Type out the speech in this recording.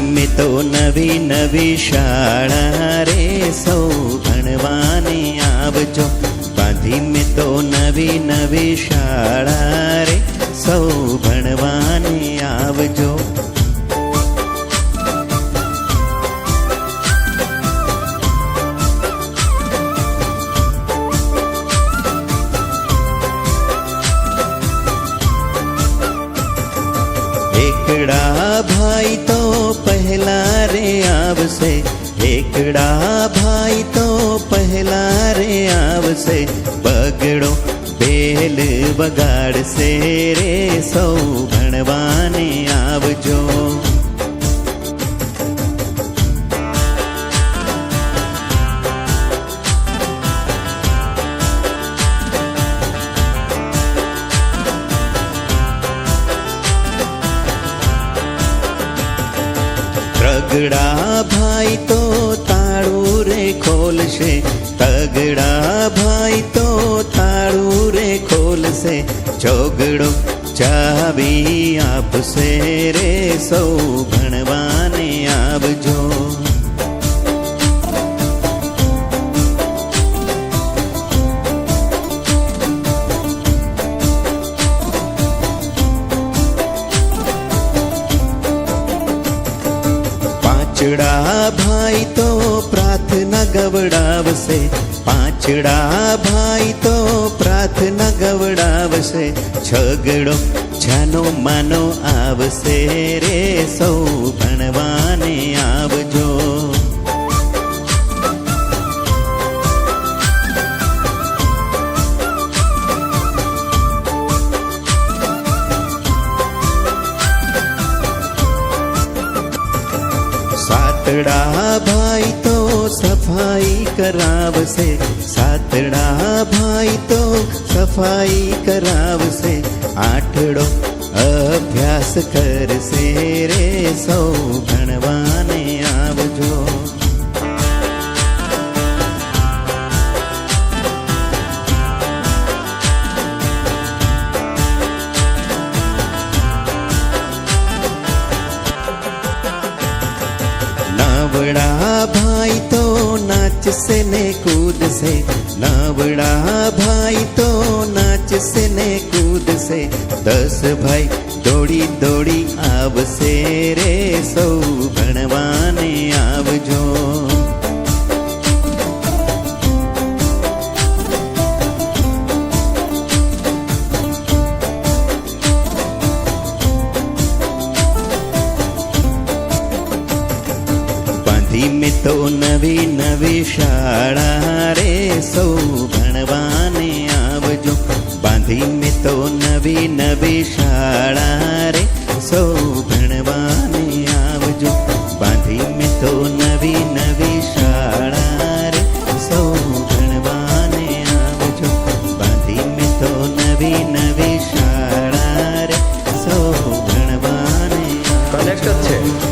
મેં તો નવી નવી શાળા રે સૌ ભણવાને આવજો. ધીમે તો નવી નવી શાળા રે સૌ ભણવાને આવજો. એકડા ભાઈ તો પહેલા રે આવશે એકડા ભાઈ તો પહેલા રે આવશે બગડો બેલ વગાડશે રે સૌ ભણવાને આવજો તગડા ભાઈ તો તાળું રે ખોલશે. તગડા ભાઈ તો તાળું રે ખોલશે. ચોગડો ચાવી આપશે રે સૌ ભણવાને આવજો પાંચડા ભાઈ તો પ્રાર્થના ગવડાવશે પાંચડા ભાઈ તો પ્રાર્થના ગવડાવશે છગડો જાનો માનો આવશે રે સૌ ભણવાને આવજો સાતડા ભાઈ તો સફાઈ કરાવશે. સાતડા ભાઈ તો સફાઈ કરાવશે. આઠડો અભ્યાસ કરશે રે સૌ ભણવાને નવડા ભાઈ તો નાચશે ને કૂદશે નાવડા ભાઈ તો નાચશે ને કૂદશે દસ ભાઈ દોડી દોડી આવશે રે બાંધી મેં તો નવી નવી શાળા રે સૌ ભણવાને આવજો. બાંધી મેં તો નવી નવી શાળા રે સૌ ભણવાને આવજો. બાંધી મેં તો નવી નવી શાળા રે સૌ ભણવાને આવજો. બાંધી મેં નવી નવી શાળા રે સૌ ભણવાને. કનેક્ટ છે.